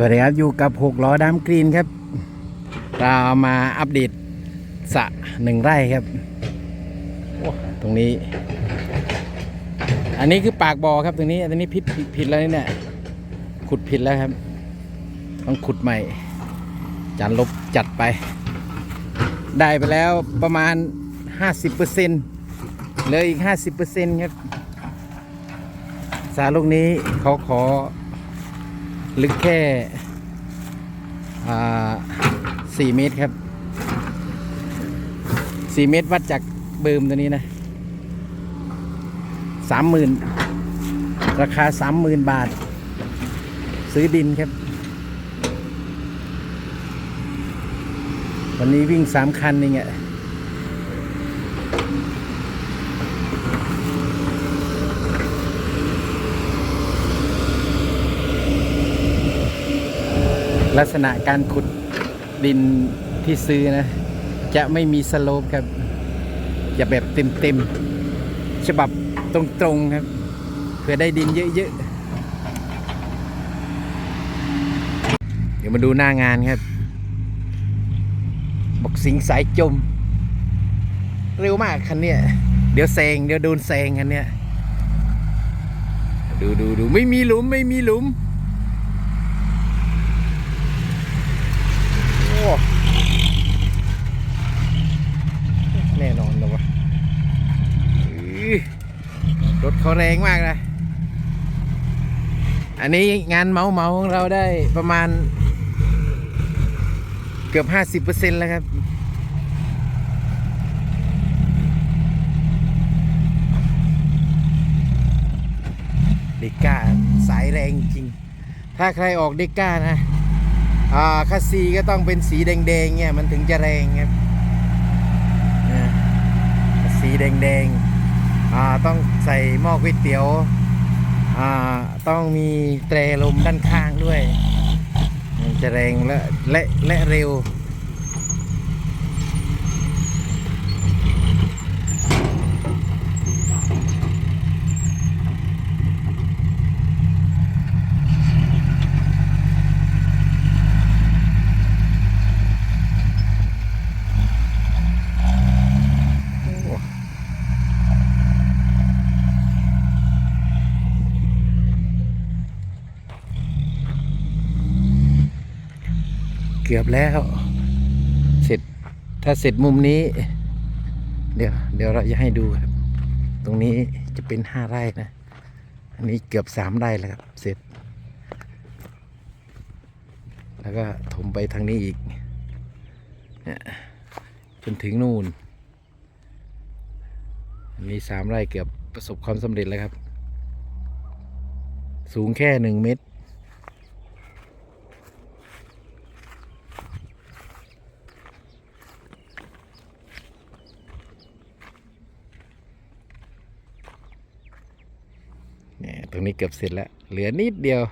สวัสดีครับ อยู่กับหกล้อดามกรีนครับ เรามาอัปเดตสะหนึ่งไร่ครับ ตรงนี้ อันนี้คือปากบ่อครับตรงนี้ อันนี้ผิดผิดแล้วนี่เนี่ย ขุดผิดแล้วครับ ต้องขุดใหม่ จานลบจัดไป ได้ไปแล้วประมาณ 50%เหลืออีก 50%ครับ สาลูกนี้เขาขอ ลึกแค่อ่าสี่เมตรครับสี่เมตรวัดจากเบิมตัวนี้นะสามหมื่นราคาสามหมื่นบาท ซื้อดินครับ วันนี้วิ่งสามคันเอง ลักษณะการขุดดินที่ซื้อนะ จะไม่มีสโลปครับ จะแบบเต็มๆฉบับตรงๆครับ เพื่อได้ดินเยอะๆ เดี๋ยวมาดูหน้างานครับ บอกสิงสายจม เร็วมากคันเนี้ยเดี๋ยวแซงเดี๋ยวโดนแซงคันเนี้ยดูดูดูไม่มีหลุมไม่มีหลุม โอ้แน่นอนเลยวะอื้อ รถเขาแรงมากนะ อันนี้งานเมาเมาของเราได้ประมาณ เกือบห้าสิบเปอร์เซ็นต์แล้วครับ เด็กก้าสายแรงจริง ถ้าใครออกเด็กก้านะ อ่าคัสซีก็ต้องเป็นสีแดงๆเนี่ยมันถึงจะแรงครับ สีแดงๆ อ่าต้องใส่หม้อก๋วยเตี๋ยวอ่าต้องมีแตรลมด้านข้างด้วย มันจะแรงและและและเร็ว เกือบแล้ว เสร็จถ้าเสร็จมุมนี้ เดี๋ยวเดี๋ยวเราจะให้ดูครับ ตรงนี้จะเป็นห้าไร่นะ อันนี้เกือบสามไร่แล้วครับ เสร็จ แล้วก็ถมไปทางนี้อีกเนี่ยจนถึงนู่น อันนี้สามไร่เกือบประสบความสำเร็จแล้วครับ สูงแค่หนึ่งเมตร ตรงนี้เกือบเสร็จแล้ว เหลือนิดเดียว